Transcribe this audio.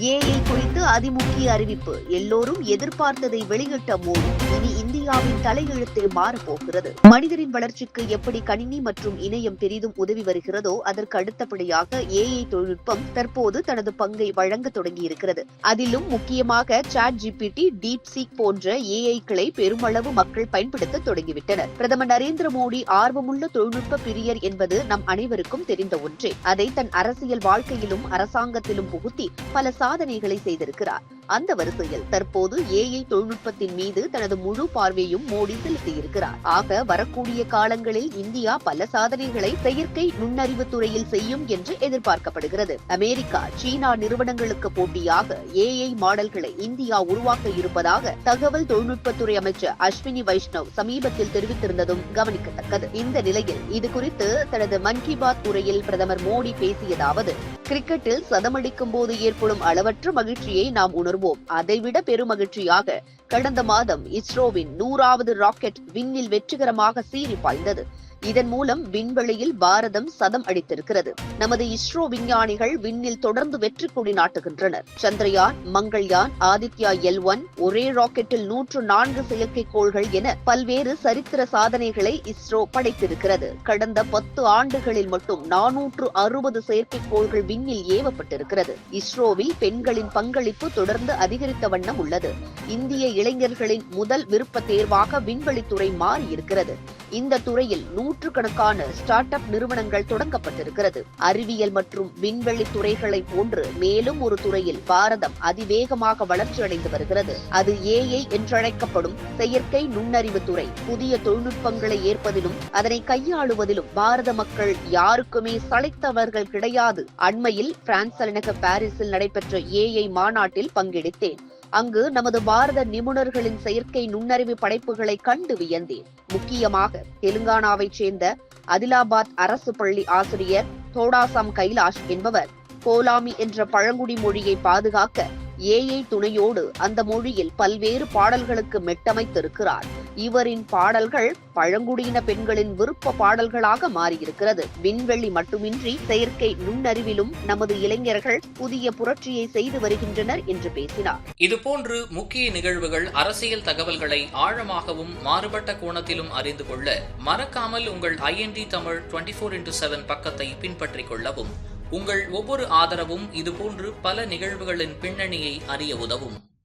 AI குறித்து அதிமுக்கிய அறிவிப்பு. எல்லோரும் எதிர்பார்த்ததை வெளியிட்ட மோடி இனி இந்தியாவின் தலையெழுத்தே மாறப்போகிறது மனிதரின் வளர்ச்சிக்கு எப்படி கணினி மற்றும் இணையம் பெரிதும் உதவி வருகிறதோ அதற்கு அடுத்தபடியாக ஏஐ தொழில்நுட்பம் தற்போது தனது பங்கை வழங்க தொடங்கியிருக்கிறது. அதிலும் முக்கியமாக சாட் ஜிபிடி டீப் சீக் போன்ற ஏஐக்களை பெருமளவு மக்கள் பயன்படுத்த தொடங்கிவிட்டனர். பிரதமர் நரேந்திர மோடி ஆர்வமுள்ள தொழில்நுட்ப பிரியர் என்பது நம் அனைவருக்கும் தெரிந்த ஒன்றே. அதை தன் அரசியல் வாழ்க்கையிலும் அரசாங்கத்திலும் புகுத்தி பல சாதனைகளை செய்திருக்கிறார். அந்த வரிசையில் தற்போது ஏஐ தொழில்நுட்பத்தின் மீது தனது முழு பார்வையும் மோடி செலுத்தியிருக்கிறார். ஆக வரக்கூடிய காலங்களில் இந்தியா பல சாதனைகளை செயற்கை நுண்ணறிவு துறையில் செய்யும் என்று எதிர்பார்க்கப்படுகிறது. அமெரிக்கா சீனா நிறுவனங்களுக்கு போட்டியாக ஏஐ மாடல்களை இந்தியா உருவாக்க இருப்பதாக தகவல் தொழில்நுட்பத்துறை அமைச்சர் அஸ்வினி வைஷ்ணவ் சமீபத்தில் தெரிவித்திருந்ததும் கவனிக்கத்தக்கது. இந்த நிலையில் இது குறித்து தனது மன் கி பாத் உரையில் பிரதமர் மோடி பேசியதாவது கிரிக்கெட்டில் சதமடிக்கும் போது ஏற்படும் அளவற்ற மகிழ்ச்சியை நாம் உணர்வோம். அதைவிட பெருமகிழ்ச்சியாக கடந்த மாதம் இஸ்ரோவின் நூறாவது ராக்கெட் விண்ணில் வெற்றிகரமாக சீறி பாய்ந்தது. இதன் மூலம் விண்வெளியில் பாரதம் சதம் அடித்திருக்கிறது. நமது இஸ்ரோ விஞ்ஞானிகள் விண்ணில் தொடர்ந்து வெற்றி கொடி நாட்டுகின்றனர். சந்திரயான் மங்கள்யான் ஆதித்யா எல் ஒன் ஒரே ராக்கெட்டில் நூற்று நான்கு செயற்கைக்கோள்கள் என பல்வேறு சரித்திர சாதனைகளை இஸ்ரோ படைத்திருக்கிறது. கடந்த பத்து ஆண்டுகளில் மட்டும் நானூற்று அறுபது செயற்கைக்கோள்கள் விண்ணில் ஏவப்பட்டிருக்கிறது. இஸ்ரோவில் பெண்களின் பங்களிப்பு தொடர்ந்து அதிகரித்த வண்ணம் உள்ளது. இந்திய இளைஞர்களின் முதல் விருப்ப தேர்வாக விண்வெளித்துறை மாறியிருக்கிறது. இந்த துறையில் நூற்றுக்கணக்கான ஸ்டார்ட் அப் நிறுவனங்கள் தொடங்கப்பட்டிருக்கிறது. அறிவியல் மற்றும் விண்வெளி துறைகளை போன்று மேலும் ஒரு துறையில் பாரதம் அதிவேகமாக வளர்ச்சியடைந்து வருகிறது. அது ஏஐ என்றழைக்கப்படும் செயற்கை நுண்ணறிவு துறை. புதிய தொழில்நுட்பங்களை ஏற்பதிலும் அதனை கையாளுவதிலும் பாரத மக்கள் யாருக்குமே சளைத்தவர்கள் கிடையாது. அண்மையில் பிரான்ஸ் தலைநகர் பாரிஸில் நடைபெற்ற ஏஐ மாநாட்டில் பங்கெடுத்தேன். அங்கு நமது பாரத நிபுணர்களின் செயற்கை நுண்ணறிவு படைப்புகளை கண்டு வியந்தேன். முக்கியமாக தெலுங்கானாவைச் சேர்ந்த அதிலாபாத் அரசு பள்ளி ஆசிரியர் தோடாசாம் கைலாஷ் என்பவர் கோலாமி என்ற பழங்குடி மொழியை பாதுகாக்க ஏஐ துணையோடு அந்த மொழியில் பல்வேறு பாடல்களுக்கு மெட்டமைத்திருக்கிறார். இவரின் பாடல்கள் பழங்குடியின பெண்களின் விருப்ப பாடல்களாக மாறியிருக்கிறது. விண்வெளி மட்டுமின்றி செயற்கை நுண்ணறிவிலும் நமது இளைஞர்கள் புதிய புரட்சியை செய்து வருகின்றனர் என்று பேசினார். இதுபோன்று முக்கிய நிகழ்வுகள் அரசியல் தகவல்களை ஆழமாகவும் மாறுபட்ட கோணத்திலும் அறிந்து கொள்ள மறக்காமல் உங்கள் IND Tamil twenty four into seven பக்கத்தை பின்பற்றிக் கொள்ளவும். உங்கள் ஒவ்வொரு ஆதரவும் இதுபோன்று பல நிகழ்வுகளின் பின்னணியை அறிய உதவும்.